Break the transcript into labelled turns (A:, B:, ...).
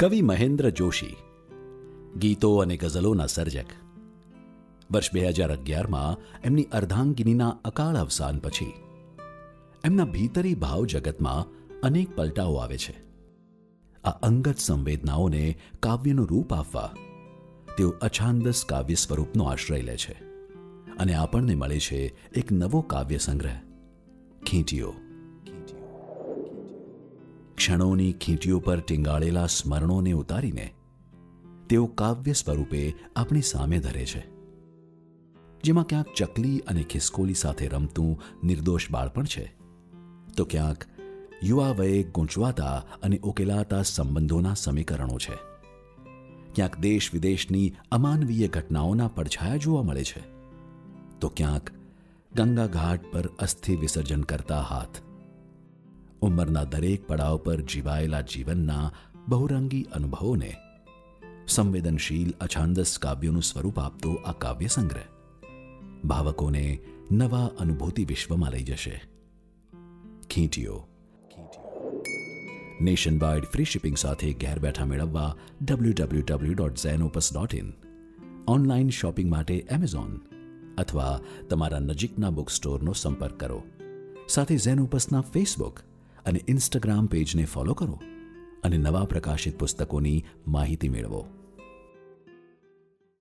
A: કવિ મહેન્દ્ર જોશી. ગીતો અને ગઝલોના સર્જક. વર્ષ બે હજાર અગિયારમાં એમની અર્ધાંગિનીના અકાળ અવસાન પછી એમના ભીતરી ભાવ જગતમાં અનેક પલટાઓ આવે છે. આ અંગત સંવેદનાઓને કાવ્યનું રૂપ આપવા તેઓ અછાંદસ કાવ્ય સ્વરૂપનો આશ્રય લે છે અને આપણને મળે છે એક નવો કાવ્ય સંગ્રહ ખીંટીઓ ક્ષણોની ખીંટીઓ પર ટીંગાળેલા સ્મરણોને ઉતારીને તેઓ કાવ્ય સ્વરૂપે આપણી સામે ધરે છે. જેમાં ક્યાંક ચકલી અને ખિસકોલી સાથે રમતું નિર્દોષ બાળપણ છે. તો ક્યાંક યુવા વયે ગૂંચવાતા અને ઉકેલાતા સંબંધોના સમીકરણો છે. ક્યાંક દેશ વિદેશની અમાનવીય ઘટનાઓના પડછાયા જોવા મળે છે. તો ક્યાંક ગંગા ઘાટ પર અસ્થિ વિસર્જન કરતા હાથ ઉંમરના દરેક પડાવ પર જીવાયેલા જીવનના બહુરંગી અનુભવોને સંવેદનશીલ, અછાંદસ કાવ્યોનું સ્વરૂપ આપતો આ કાવ્ય સંગ્રહ ભાવકોને નવા અનુભૂતિ વિશ્વમાં લઈ જશે. ખીંટીઓ. નેશન વાઇડ ફ્રી શિપિંગ સાથે ઘેર બેઠા મેળવવા W W W dot Zenopus dot in online shopping માટે એમેઝોન અથવા તમારા નજીકના બુક સ્ટોરનો સંપર્ક કરો. સાથે ઝેનોપસના ફેસબુક અને ઇન્સ્ટાગ્રામ પેજને ફોલો કરો અને નવા પ્રકાશિત પુસ્તકોની માહિતી મેળવો.